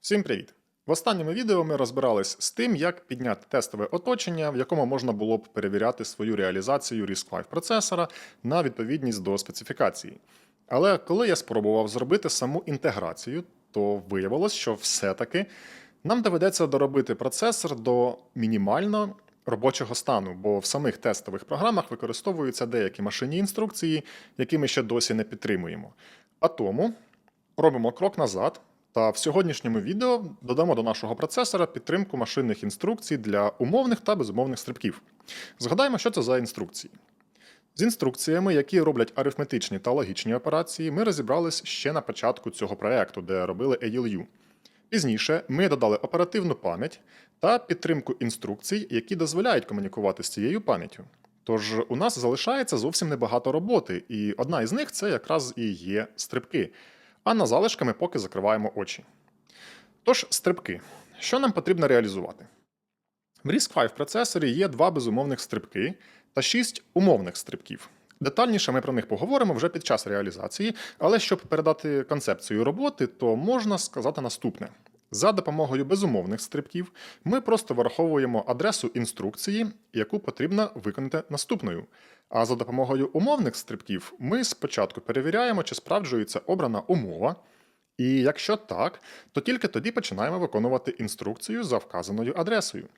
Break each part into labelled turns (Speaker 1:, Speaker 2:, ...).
Speaker 1: Всім привіт! В останньому відео ми розбирались з тим, як підняти тестове оточення, в якому можна було б перевіряти свою реалізацію RISC-V процесора на відповідність до специфікації. Але коли я спробував зробити саму інтеграцію, то виявилось, що все-таки нам доведеться доробити процесор до мінімально робочого стану, бо в самих тестових програмах використовуються деякі машинні інструкції, які ми ще досі не підтримуємо. А тому робимо крок назад. Та в сьогоднішньому відео додамо до нашого процесора підтримку машинних інструкцій для умовних та безумовних стрибків. Згадаємо, що це за інструкції. З інструкціями, які роблять арифметичні та логічні операції, ми розібрались ще на початку цього проекту, де робили ALU. Пізніше ми додали оперативну пам'ять та підтримку інструкцій, які дозволяють комунікувати з цією пам'яттю. Тож у нас залишається зовсім небагато роботи, і одна із них це якраз і є стрибки. А на залишками поки закриваємо очі. Тож, стрибки. Що нам потрібно реалізувати? В RISC-V процесорі є два безумовних стрибки та шість умовних стрибків. Детальніше ми про них поговоримо вже під час реалізації, але щоб передати концепцію роботи, то можна сказати наступне. За допомогою безумовних стрибків ми просто враховуємо адресу інструкції, яку потрібно виконати наступною. А за допомогою умовних стрибків ми спочатку перевіряємо, чи справджується обрана умова. І якщо так, то тільки тоді починаємо виконувати інструкцію за вказаною адресою.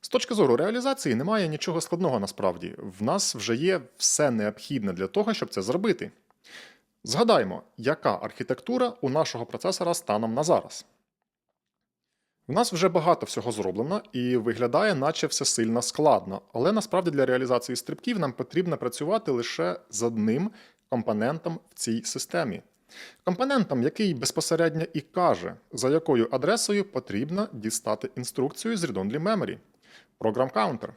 Speaker 1: З точки зору реалізації немає нічого складного насправді. В нас вже є все необхідне для того, щоб це зробити. Згадаємо, яка архітектура у нашого процесора станом на зараз. У нас вже багато всього зроблено і виглядає, наче все сильно складно, але насправді для реалізації стрибків нам потрібно працювати лише з одним компонентом в цій системі. Компонентом, який безпосередньо і каже, за якою адресою потрібно дістати інструкцію з read-only memory – Program Counter.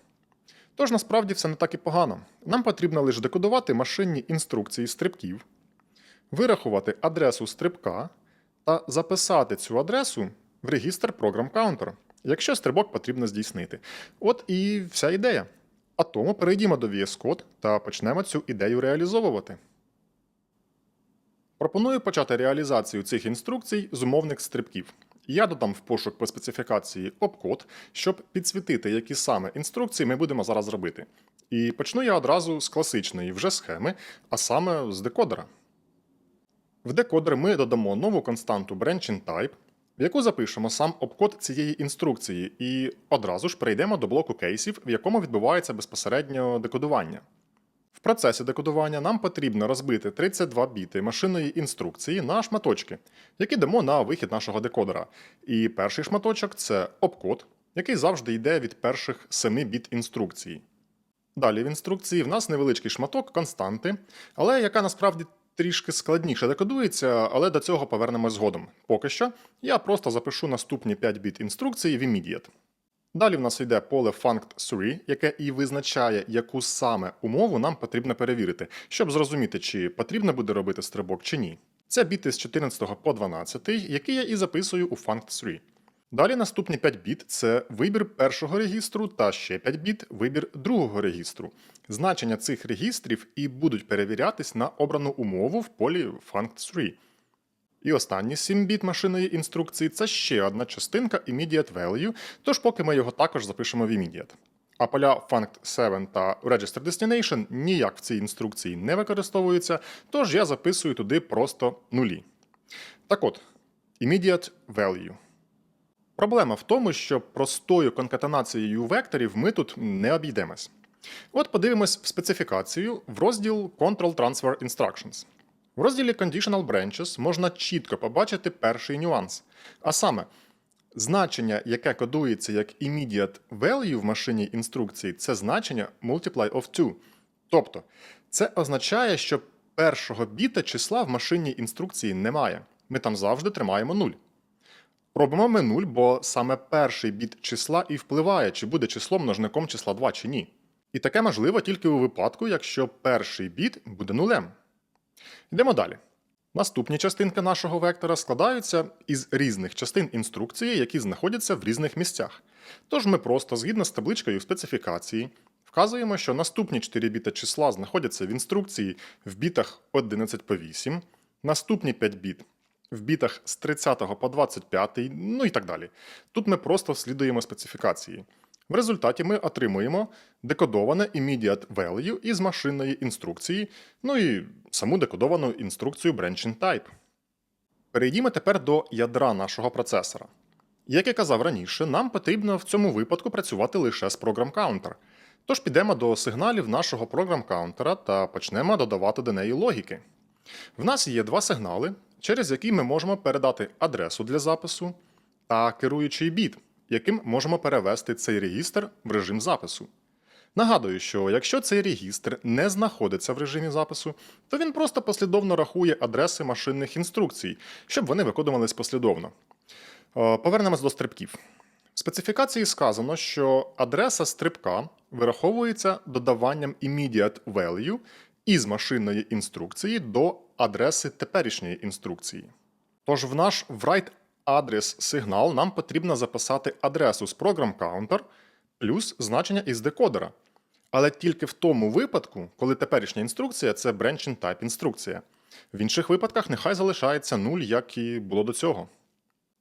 Speaker 1: Тож насправді все не так і погано. Нам потрібно лише декодувати машинні інструкції стрибків, вирахувати адресу стрибка та записати цю адресу в регістр Program Counter, якщо стрибок потрібно здійснити. От і вся ідея. А тому перейдімо до VS Code та почнемо цю ідею реалізовувати. Пропоную почати реалізацію цих інструкцій з умовних стрибків. Я додам в пошук по специфікації опкод, щоб підсвітити, які саме інструкції ми будемо зараз робити. І почну я одразу з класичної вже схеми, а саме з декодера. В декодер ми додамо нову константу branching type, в яку запишемо сам обкод цієї інструкції, і одразу ж перейдемо до блоку кейсів, в якому відбувається безпосередньо декодування. В процесі декодування нам потрібно розбити 32 біти машинної інструкції на шматочки, які дамо на вихід нашого декодера. І перший шматочок це обкод, який завжди йде від перших 7 біт інструкції. Далі в інструкції в нас невеличкий шматок константи, але яка насправді трішки складніше декодується, але до цього повернемось згодом. Поки що я просто запишу наступні 5 біт інструкції в immediate. Далі в нас йде поле funct3, яке і визначає, яку саме умову нам потрібно перевірити, щоб зрозуміти, чи потрібно буде робити стрибок чи ні. Це біти з 14 по 12, які я і записую у funct3. Далі наступні 5 біт це вибір першого регістру та ще 5 біт вибір другого регістру. Значення цих регістрів і будуть перевірятись на обрану умову в полі funct3. І останні 7 біт машинної інструкції це ще одна частинка immediate value, тож поки ми його також запишемо в immediate. А поля funct7 та register destination ніяк в цій інструкції не використовуються, тож я записую туди просто нулі. Так от, immediate value. Проблема в тому, що простою конкатенацією векторів ми тут не обійдемось. От подивимось в специфікацію в розділ Control Transfer Instructions. В розділі Conditional Branches можна чітко побачити перший нюанс. А саме, значення, яке кодується як immediate value в машині інструкції, це значення multiply of 2. Тобто, це означає, що першого біта числа в машинній інструкції немає. Ми там завжди тримаємо 0. Робимо ми 0, бо саме перший біт числа і впливає, чи буде число множником числа 2 чи ні. І таке можливо тільки у випадку, якщо перший біт буде нулем. Йдемо далі. Наступні частинки нашого вектора складаються із різних частин інструкції, які знаходяться в різних місцях. Тож ми просто, згідно з табличкою специфікації, вказуємо, що наступні 4 біта числа знаходяться в інструкції в бітах 11 по 8, наступні 5 біт в бітах з 30 по 25, ну і так далі. Тут ми просто слідуємо специфікації. В результаті ми отримуємо декодоване immediate value із машинної інструкції, ну і саму декодовану інструкцію branching type. Перейдімо тепер до ядра нашого процесора. Як я казав раніше, нам потрібно в цьому випадку працювати лише з програм Counter. Тож підемо до сигналів нашого програм каунтера та почнемо додавати до неї логіки. В нас є два сигнали, через які ми можемо передати адресу для запису та керуючий біт, яким можемо перевести цей регістр в режим запису. Нагадую, що якщо цей регістр не знаходиться в режимі запису, то він просто послідовно рахує адреси машинних інструкцій, щоб вони виконувались послідовно. Е, Повернемось до стрибків. В специфікації сказано, що адреса стрибка вираховується додаванням immediate value із машинної інструкції до адреси теперішньої інструкції. Тож в наш write адрес сигнал нам потрібно записати адресу з program counter плюс значення із декодера. Але тільки в тому випадку, коли теперішня інструкція це branching type інструкція. В інших випадках нехай залишається 0, як і було до цього.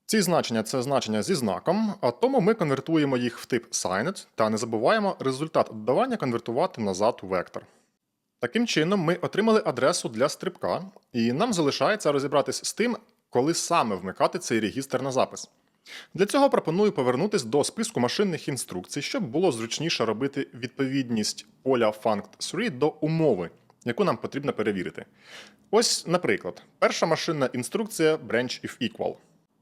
Speaker 1: Ці значення це значення зі знаком, а тому ми конвертуємо їх в тип signed та не забуваємо результат додавання конвертувати назад у вектор. Таким чином, ми отримали адресу для стрибка, і нам залишається розібратись з тим, коли саме вмикати цей регістр на запис. Для цього пропоную повернутись до списку машинних інструкцій, щоб було зручніше робити відповідність поля funct3 до умови, яку нам потрібно перевірити. Ось, наприклад, перша машинна інструкція branch if equal.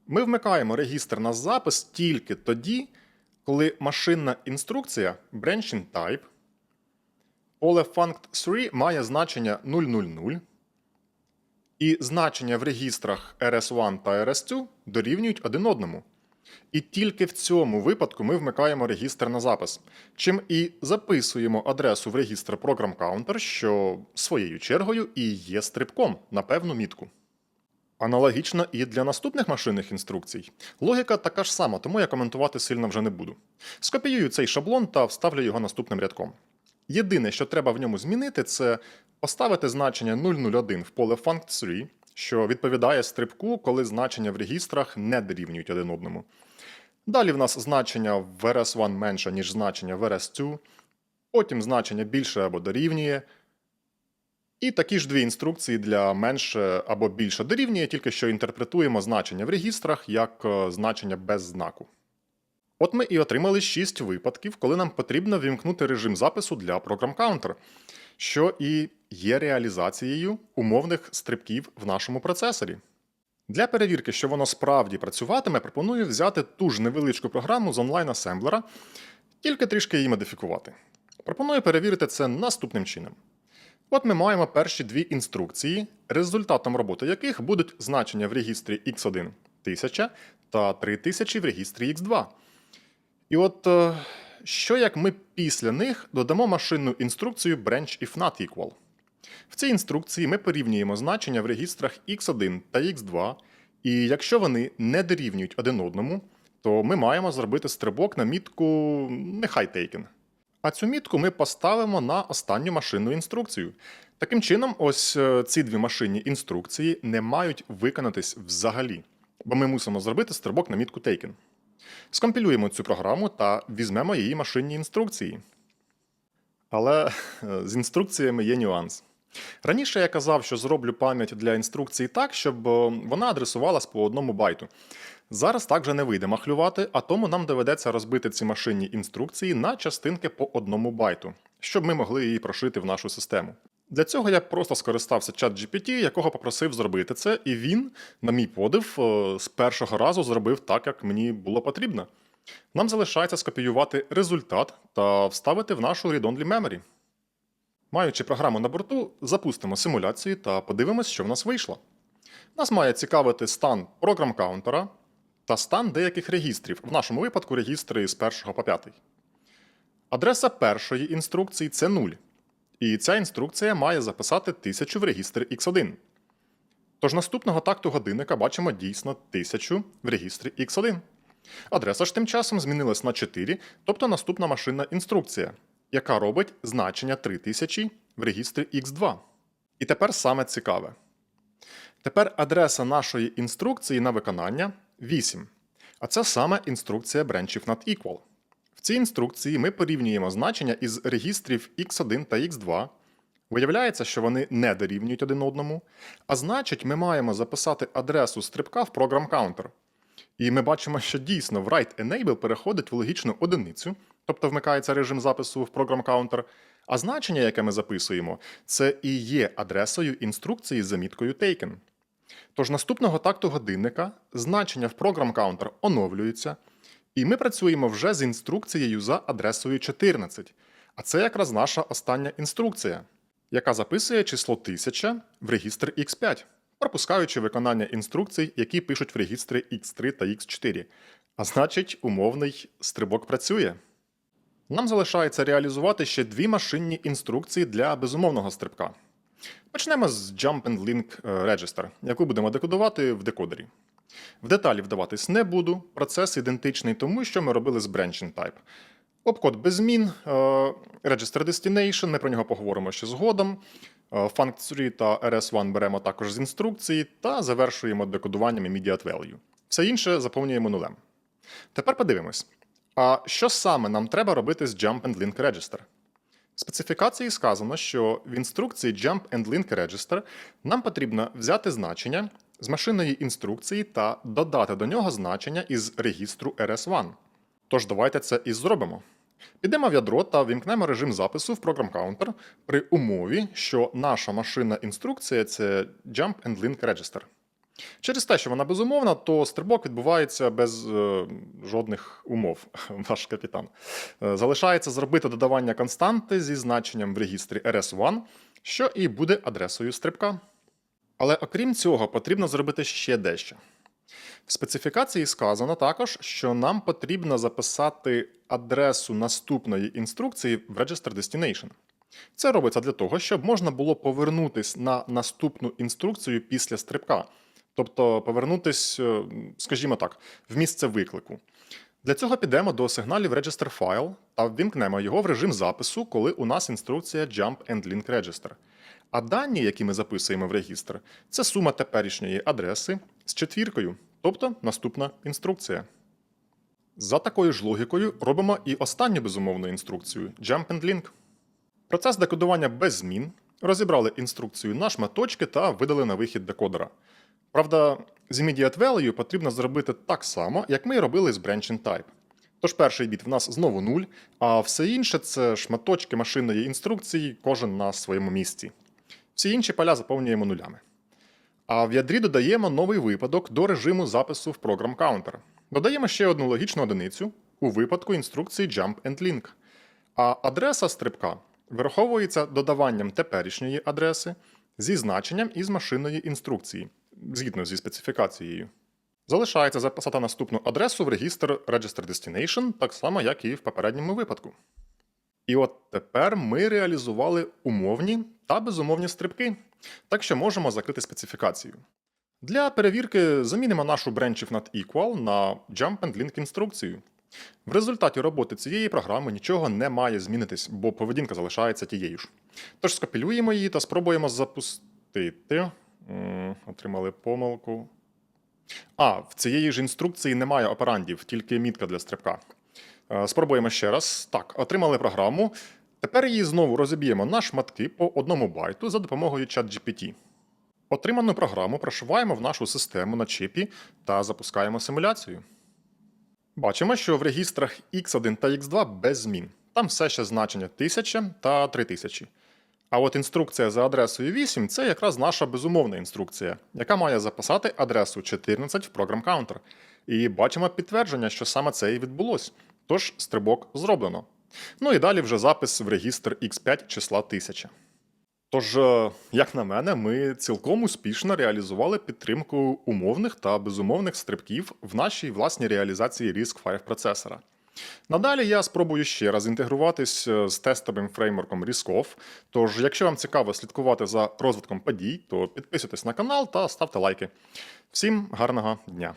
Speaker 1: Ми вмикаємо регістр на запис тільки тоді, коли машинна інструкція branching type поле funct3 має значення 000, і значення в регістрах rs1 та rs2 дорівнюють один одному. І тільки в цьому випадку ми вмикаємо регістр на запис, чим і записуємо адресу в регістр Program Counter, що своєю чергою і є стрибком на певну мітку. Аналогічно і для наступних машинних інструкцій. Логіка така ж сама, тому я коментувати сильно вже не буду. Скопіюю цей шаблон та вставлю його наступним рядком. Єдине, що треба в ньому змінити, це поставити значення 001 в поле funct3, що відповідає стрибку, коли значення в регістрах не дорівнюють один одному. Далі в нас значення в rs1 менше, ніж значення в rs2, потім значення більше або дорівнює. І такі ж дві інструкції для менше або більше дорівнює, тільки що інтерпретуємо значення в регістрах як е, значення без знаку. От ми і отримали 6 випадків, коли нам потрібно вімкнути режим запису для Program Counter, що і є реалізацією умовних стрибків в нашому процесорі. Для перевірки, що воно справді працюватиме, пропоную взяти ту ж невеличку програму з онлайн-асемблера, тільки трішки її модифікувати. Пропоную перевірити це наступним чином. От ми маємо перші дві інструкції, результатом роботи яких будуть значення в регістрі x1 1000 та 3000 в регістрі x2. І от е, що як ми після них додамо машинну інструкцію branch if not equal. В цій інструкції ми порівнюємо значення в регістрах x1 та x2, і якщо вони не дорівнюють один одному, то ми маємо зробити стрибок на мітку нехай taken. А цю мітку ми поставимо на останню машинну інструкцію. Таким чином, ось е, ці дві машинні інструкції не мають виконатись взагалі, бо ми мусимо зробити стрибок на мітку taken. Скомпілюємо цю програму та візьмемо її машинні інструкції. Але е, з інструкціями є нюанс. Раніше я казав, що зроблю пам'ять для інструкції так, щоб е, вона адресувалась по одному байту. Зараз так же не вийде махлювати, а тому нам доведеться розбити ці машинні інструкції на частинки по одному байту, щоб ми могли її прошити в нашу систему. Для цього я просто скористався чат GPT, якого попросив зробити це, і він, на мій подив, е, з першого разу зробив так, як мені було потрібно. Нам залишається скопіювати результат та вставити в нашу read-only memory. Маючи програму на борту, запустимо симуляцію та подивимось, що в нас вийшло. Нас має цікавити стан програм каунтера та стан деяких регістрів, в нашому випадку регістри з 1 по 5. Адреса першої інструкції це 0. І ця інструкція має записати 1000 в регістр X1. Тож наступного такту годинника бачимо дійсно 1000 в регістрі X1. Адреса ж тим часом змінилась на 4, тобто наступна машинна інструкція, яка робить значення 3000 в регістрі X2. І тепер саме цікаве. Тепер адреса нашої інструкції на виконання 8. А це саме інструкція branchів not equal. В цій інструкції ми порівнюємо значення із регістрів x1 та x2. Виявляється, що вони не дорівнюють один одному, а значить, ми маємо записати адресу стрибка в програм counter. І ми бачимо, що дійсно в write enable переходить в логічну одиницю, тобто вмикається режим запису в програм counter, а значення, яке ми записуємо, це і є адресою інструкції з заміткою taken. Тож наступного такту годинника значення в програм counter оновлюються, і ми працюємо вже з інструкцією за адресою 14. А це якраз наша остання інструкція, яка записує число 1000 в регістр X5, пропускаючи виконання інструкцій, які пишуть в регістри X3 та X4. А значить, умовний стрибок працює. Нам залишається реалізувати ще дві машинні інструкції для безумовного стрибка. Почнемо з Jump and Link е, Register, яку будемо декодувати в декодері. В деталі вдаватись не буду. Процес ідентичний тому, що ми робили з Branching Type. Обкод без змін, е, Register Destination, ми про нього поговоримо ще згодом. Е, Funct3 та RS1 беремо також з інструкції та завершуємо декодуванням immediate value. Все інше заповнюємо нулем. Тепер подивимось. А що саме нам треба робити з Jump and Link Register? В специфікації сказано, що в інструкції Jump and Link Register нам потрібно взяти значення з машинної інструкції та додати до нього значення із регістру RS1. Тож давайте це і зробимо. Підемо в ядро та вімкнемо режим запису в програм Counter при умові, що наша машинна інструкція це Jump and Link Register. Через те, що вона безумовна, то стрибок відбувається без е, жодних умов, ваш капітан. Е, залишається зробити додавання константи зі значенням в регістрі RS1, що і буде адресою стрибка. Але окрім цього, потрібно зробити ще дещо. В специфікації сказано також, що нам потрібно записати адресу наступної інструкції в Register Destination. Це робиться для того, щоб можна було повернутись на наступну інструкцію після стрибка. Тобто повернутись, е, скажімо так, в місце виклику. Для цього підемо до сигналів Register File та ввімкнемо його в режим запису, коли у нас інструкція Jump and Link Register. А дані, які ми записуємо в регістр, це сума теперішньої адреси з четвіркою, тобто наступна інструкція. За такою ж логікою робимо і останню безумовну інструкцію Jump and Link. Процес декодування без змін. Розібрали інструкцію на шматочки та видали на вихід декодера. Правда, з immediate value потрібно зробити так само, як ми робили з branching type. Тож перший біт в нас знову 0, а все інше це шматочки машинної інструкції, кожен на своєму місці. Всі інші поля заповнюємо нулями. А в ядрі додаємо новий випадок до режиму запису в програм Counter. Додаємо ще одну логічну одиницю у випадку інструкції Jump and Link. А адреса стрибка вираховується додаванням теперішньої адреси зі значенням із машинної інструкції, згідно зі специфікацією. Залишається записати наступну адресу в регістр Register Destination, так само, як і в попередньому випадку. І от тепер ми реалізували умовні та безумовні стрибки, так що можемо закрити специфікацію. Для перевірки замінимо нашу branchів not equal на jump and link інструкцію. В результаті роботи цієї програми нічого не має змінитись, бо поведінка залишається тією ж. Тож скопілюємо її та спробуємо запустити. Отримали помилку. А, в цієї ж інструкції немає операндів, тільки мітка для стрибка. Е, Спробуємо ще раз. Так, отримали програму. Тепер її знову розіб'ємо на шматки по одному байту за допомогою ChatGPT. Отриману програму прошиваємо в нашу систему на чипі та запускаємо симуляцію. Бачимо, що в регістрах X1 та X2 без змін. Там все ще значення 1000 та 3000. А от інструкція за адресою 8 це якраз наша безумовна інструкція, яка має записати адресу 14 в програм Counter. І бачимо підтвердження, що саме це і відбулось. Тож стрибок зроблено. Ну і далі вже запис в регістр X5 числа 1000. Тож, е, як на мене, ми цілком успішно реалізували підтримку умовних та безумовних стрибків в нашій власній реалізації RISC-V процесора. Надалі я спробую ще раз інтегруватись е, з тестовим фреймворком RISC-OFF, Тож, якщо вам цікаво слідкувати за розвитком подій, то підписуйтесь на канал та ставте лайки. Всім гарного дня!